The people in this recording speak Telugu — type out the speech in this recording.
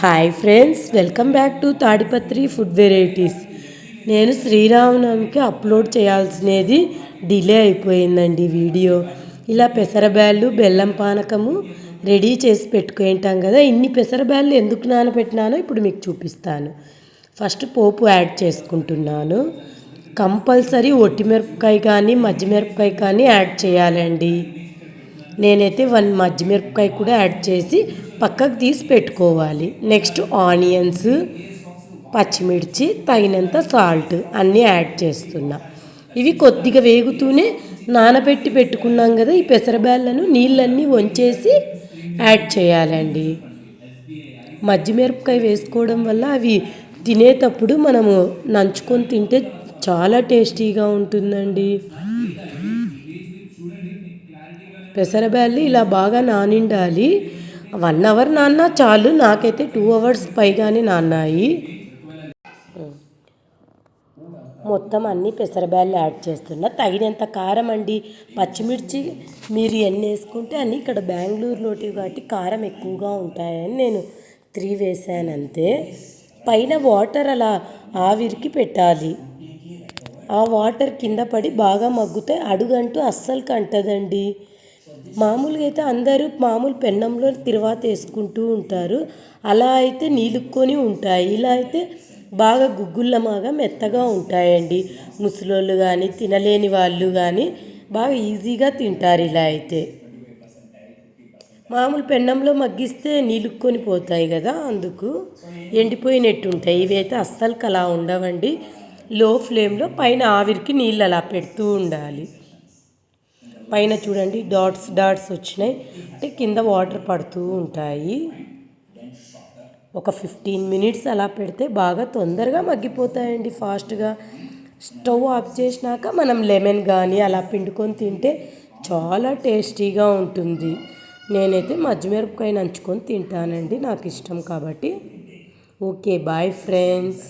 Hi friends welcome back to Tadipatri food varieties నేను శ్రీరామనవమికి అప్లోడ్ చేయాల్సినది డిలే అయిపోయిందండి వీడియో. ఇలా పెసరబ్యాళ్ళు బెల్లం పానకము రెడీ చేసి పెట్టుకుంటాం కదా. ఇన్ని పెసరబ్యాళ్ళు ఎందుకు నానబెట్టినానో ఇప్పుడు మీకు చూపిస్తాను. ఫస్ట్ పోపు యాడ్ చేసుకుంటున్నాను. కంపల్సరీ ఒట్టిమిరపకాయ కానీ మజ్జిమిరపకాయ కానీ యాడ్ చేయాలండి. నేనైతే వన్ మజ్జిమిరపకాయ కూడా యాడ్ చేసి పక్కకు తీసి పెట్టుకోవాలి. నెక్స్ట్ ఆనియన్స్ పచ్చిమిర్చి తగినంత సాల్ట్ అన్నీ యాడ్ చేస్తున్నా. ఇవి కొద్దిగా వేగుతూనే నానబెట్టి పెట్టుకున్నాం కదా ఈ పెసరబ్యాళ్ళను నీళ్ళన్నీ వంచేసి యాడ్ చేయాలండి. మజ్జిమిరపకాయ వేసుకోవడం వల్ల అవి తినేటప్పుడు మనము నంచుకొని తింటే చాలా టేస్టీగా ఉంటుందండి. పెసరబ్యాళ్ళు ఇలా బాగా నానిండాలి. వన్ అవర్ నాన్న చాలు నాకైతే టూ అవర్స్ పైగానే నాన్నాయి. మొత్తం అన్ని పెసరబ్యాళ్ళు యాడ్ చేస్తున్నా. తగినంత కారం అండి. పచ్చిమిర్చి మీరు ఎన్ని వేసుకుంటే అన్ని ఇక్కడ బెంగళూరులోటి కాబట్టి కారం ఎక్కువగా ఉంటాయని నేను త్రీ వేసాను అంతే. పైన వాటర్ అలా ఆవిరికి పెట్టాలి. ఆ వాటర్ కింద పడి బాగా మగ్గుతాయి అడుగంటూ అస్సలు కంటదండి. మామూలుగా అయితే అందరూ మామూలు పెన్నంలో తిరువాత వేసుకుంటూ ఉంటారు. అలా అయితే నీలుక్కొని ఉంటాయి. ఇలా అయితే బాగా గుగ్గుల్లమాగా మెత్తగా ఉంటాయండి. ముసలోళ్ళు కానీ తినలేని వాళ్ళు కానీ బాగా ఈజీగా తింటారు ఇలా అయితే. మామూలు పెన్నంలో మగ్గిస్తే నీలుక్కొని పోతాయి కదా అందుకు ఎండిపోయినట్టు ఉంటాయి. ఇవి అయితే అస్సలు అలా ఉండవండి. లో ఫ్లేమ్లో పైన ఆవిరికి నీళ్ళు అలా పెడుతూ ఉండాలి. పైన చూడండి డాట్స్ డాట్స్ వచ్చినాయి. అంటే కింద వాటర్ పడుతూ ఉంటాయి. ఒక ఫిఫ్టీన్ మినిట్స్ అలా పెడితే బాగా తొందరగా మగ్గిపోతాయండి. ఫాస్ట్గా స్టవ్ ఆఫ్ చేసినాక మనం లెమన్ కానీ అలా పిండుకొని తింటే చాలా టేస్టీగా ఉంటుంది. నేనైతే మజ్జిమిరపకాయ నంచుకొని తింటానండి నాకు ఇష్టం కాబట్టి. Okay bye friends.